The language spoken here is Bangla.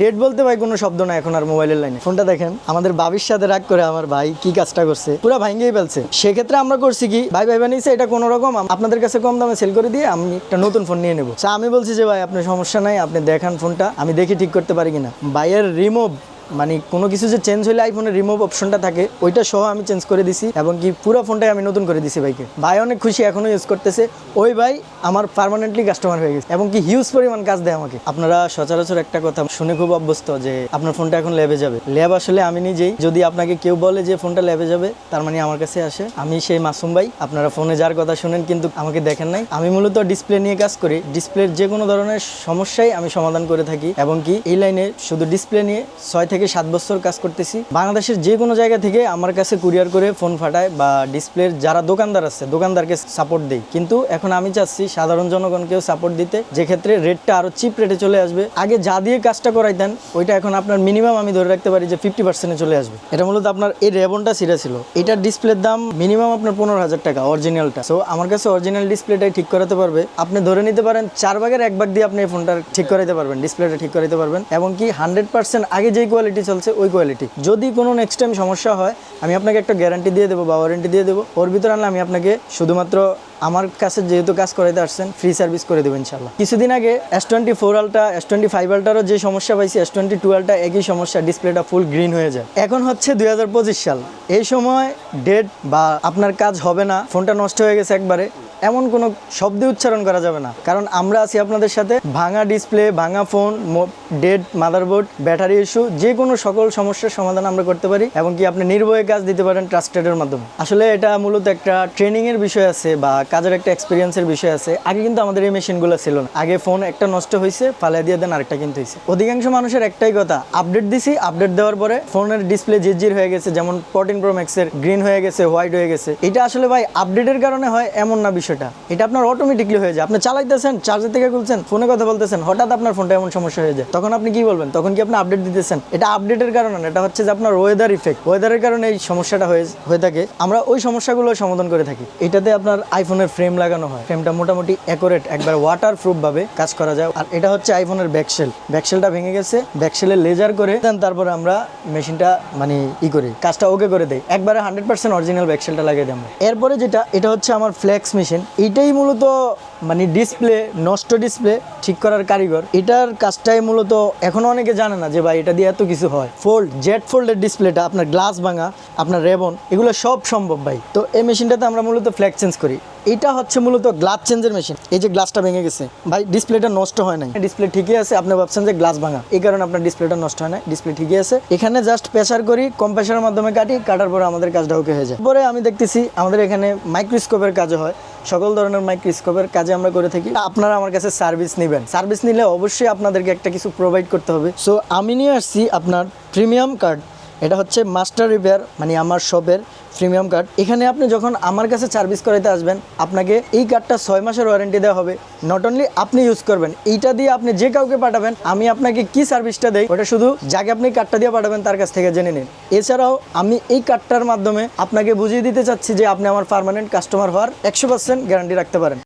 ডেট বলতে ভাই কোনো শব্দ না এখন আর মোবাইলের লাইনে। ফোনটা দেখেন, আমাদের বাবির সাথে রাগ করে আমার ভাই কি কাজটা করছে, পুরো ভাঙ্গেই ফেলছে। সেক্ষেত্রে আমরা করছি কি, ভাই ভাই বানিয়েছে, এটা কোনো রকম আপনাদের কাছে কম দামে সেল করে দিয়ে আমি একটা নতুন ফোন নিয়ে নেব। আমি বলছি যে ভাই, আপনার সমস্যা নাই, আপনি দেখান ফোনটা আমি দেখি ঠিক করতে পারি কিনা। ভাইয়ের রিমুভ মানে কোনো কিছু যে চেঞ্জ হলে আইফোনের রিমুভ অপশনটা থাকে, ওইটা সহ আমি চেঞ্জ করে দিছি এবং কি পুরো ফোনটাই আমি নতুন করে দিছি ভাইকে। ভাই অনেক খুশি এখনও ইউজ করতেছে। ওই ভাই আমার পার্মানেন্টলি কাস্টমার হয়ে গেছে এবং কি হিউজ পরিমাণ কাজ দেয় আমাকে। আপনারা সচরাচর একটা কথা শুনে খুব অভ্যস্ত যে আপনার ফোনটা এখন ল্যাবে যাবে। ল্যাব আসলে আমি নিজেই, যদি আপনাকে কেউ বলে যে ফোনটা ল্যাবে যাবে, তার মানে আমার কাছে আসে। আমি সেই মাসুম ভাই, আপনারা ফোনে যার কথা শুনেন কিন্তু আমাকে দেখেন নাই। আমি মূলত ডিসপ্লে নিয়ে কাজ করি। ডিসপ্লের যে কোনো ধরনের সমস্যাই আমি সমাধান করে থাকি এবং কি এই লাইনে শুধু ডিসপ্লে নিয়ে ছয় থেকে সাত বছর কাজ করতেছি। বাংলাদেশের যে কোনো জায়গা থেকে আমার কাছে কুরিয়ার করে ফোন ফাটায় বা ডিসপ্লের যারা দোকানদার আছে, দোকানদারকে সাপোর্ট দেই। কিন্তু এখন আমি চাচ্ছি সাধারণ জনগণকেও সাপোর্ট দিতে। যে ক্ষেত্রে রেটটা আরও চিপ রেটে চলে আসবে। আগে যা দিয়ে কাজটা করাইতেন, ওইটা এখন আপনার মিনিমাম আমি ধরে রাখতে পারি যে ফিফটি পার্সেন্টে চলে আসবে। এটা মূলত আপনার এই রেবনটা সিরা ছিল। এটার ডিসপ্লের দাম মিনিমাম আপনার পনেরো হাজার টাকা অরিজিনালটা সো আমার কাছে অরিজিনাল ডিসপ্লেটাই ঠিক করাতে পারবে। আপনি ধরে নিতে পারেন, চার ভাগের এক ভাগ দিয়ে আপনি এই ফোনটা ঠিক করাইতে পারবেন, ডিসপ্লেটা ঠিক করাইতে পারবেন। এবং কি হান্ড্রেড পার্সেন্ট আগে যেই কোয়ালিটি চলছে, ওই কোয়ালিটি যদি কোনো নেক্সট টাইম সমস্যা হয়, আমি আপনাকে একটা গ্যারান্টি দিয়ে দেবো বা ওয়ারেন্টি দিয়ে দেবো। ওর ভিতরে আনলে আমি আপনাকে শুধুমাত্র আমার কাছে যেহেতু কাজ করাইতে আসছেন ফ্রি সার্ভিস করে দেবেন ইনশাল্লাহ কিছুদিন আগে S twenty four ultra S twenty five আলটারও যে সমস্যা পাইছি এস টোয়েন্টি টু আলটা একই সমস্যা, ডিসপ্লেটা ফুল গ্রিন হয়ে যায়। এখন হচ্ছে দুই হাজার পঁচিশ সাল। এই সময় ডেট বা আপনার কাজ হবে না, ফোনটা নষ্ট হয়ে গেছে একবারে, এমন কোনো শব্দে উচ্চারণ করা যাবে না। কারণ আমরা আছি আপনাদের সাথে ভাঙা ডিসপ্লে ভাঙা phone dead motherboard battery issue যে কোনো সকল সমস্যার সমাধান আমরা করতে পারি, এবং কি আপনি নির্ভয়ে কাজ দিতে পারেন ট্রাস্টেডের মাধ্যমে। আসলে এটা মূলত একটা ট্রেনিংয়ের বিষয় আছে বা কাজের একটা এক্সপিরিয়েন্সের বিষয় আছে। আগে কিন্তু আমাদের এই মেশিনগুলো ছিল না। আগে ফোন একটা নষ্ট হয়েছে ফালাই দিয়ে দেন আরেকটা কিন্তু হয়েছে অধিকাংশ মানুষের একটাই কথা আপডেট দিছি আপডেট দেওয়ার পরে ফোনের ডিসপ্লে জিরজির হয়ে গেছে, যেমন ফোরটিন প্রো ম্যাক্সের গ্রিন হয়ে গেছে হোয়াইট হয়ে গেছে। এটা আসলে ভাই আপডেটের কারণে হয়, এমন না বিষয়টা। এটা আপনার অটোমেটিকলি হয়ে যায়। আপনি চালাইতেছেন চার্জার থেকে খুলছেন ফোনে কথা বলতেছেন, হঠাৎ আপনার ফোনটা এমন সমস্যা হয়ে যায়। তখন আপনি কি বলবেন? তখন কি আপনি আপডেট দিতেছেন? এটা আপডেটের কারণে না, এটা হচ্ছে যে আপনার ওয়েদার ইফেক্ট ওয়েদারের কারণে এই সমস্যাটা হয়ে হয়ে থাকে। আমরা ওই সমস্যাগুলো সমাধান করে থাকি। এটাতে আপনার আইফোনের ফ্রেম লাগানো হয়। ফ্রেমটা মোটামুটি অ্যাকোরেট একবার ওয়াটার ভাবে কাজ করা যায়। আর এটা হচ্ছে আইফোনের ব্যাকশেল ব্যাকশেলটা ভেঙে গেছে। ব্যাকশেলে লেজার করে দেন তারপরে আমরা মেশিনটা মানে ই করি, কাজটা ওকে করে দেয় একবারে হান্ড্রেড পার্সেন্ট অরিজিনাল ব্যাকশেলটা লাগিয়ে আমরা এরপরে যেটা, এটা হচ্ছে আমার ফ্ল্যাক্স মেশিন এটাই মূলত মানে ডিসপ্লে নষ্ট ডিসপ্লে ঠিক করার কারিগর। এটার কাজটাই মূলত এখনও অনেকে জানে না যে ভাই এটা দিয়ে এত কিছু হয়। ফোল্ড জেট ফোল্ডের ডিসপ্লেটা আপনার গ্লাস ভাঙা, আপনার রেবন এগুলো সব সম্ভব ভাই। তো এই মেশিনটাতে আমরা মূলত ফ্ল্যাগ চেঞ্জ করি। এটা হচ্ছে মূলত গ্লাস চেঞ্জের মেশিন এই যে গ্লাসটা ভেঙে গেছে। ভাই ডিসপ্লেটা নষ্ট হয় নাই। ডিসপ্লে ঠিকই আছে, আপনি ভাবছেন যে গ্লাস ভাঙা। এই কারণে আপনার ডিসপ্লেটা নষ্ট হয় না ডিসপ্লে ঠিকই আছে। এখানে জাস্ট প্রেসার করি কম্প্রেসারের মাধ্যমে কাটি, কাটার পরে আমাদের কাজটা ওকে হয়ে যায়। পরে আমি দেখতেছি, আমাদের এখানে মাইক্রোস্কোপের কাজও হয়। সকল ধরনের মাইক্রোস্কোপের কাজে আমরা করে থাকি। আপনারা আমার কাছে সার্ভিস নেবেন। সার্ভিস নিলে অবশ্যই আপনাদেরকে একটা কিছু প্রোভাইড করতে হবে। সো আমি নিয়ে আসছি আপনার প্রিমিয়াম কার্ড এটা হচ্ছে মাস্টার রিপেয়ার মানে আমার শপের প্রিমিয়াম কার্ড। এখানে আপনি যখন আমার কাছে সার্ভিস করাইতে আসবেন, আপনাকে এই কার্ডটা ছয় মাসের ওয়ারেন্টি দেওয়া হবে। নট অনলি আপনি ইউজ করবেন, এইটা দিয়ে আপনি যে কাউকে পাঠাবেন, আমি আপনাকে কি সার্ভিসটা দেই, ওটা শুধু যাকে আপনি কার্ডটা দিয়ে পাঠাবেন তার কাছ থেকে জেনে নিন। এছাড়াও আমি এই কার্ডটার মাধ্যমে আপনাকে বুঝিয়ে দিতে চাচ্ছি যে আপনি আমার পারমানেন্ট কাস্টমার হওয়ার একশো পার্সেন্ট গ্যারান্টি রাখতে পারেন।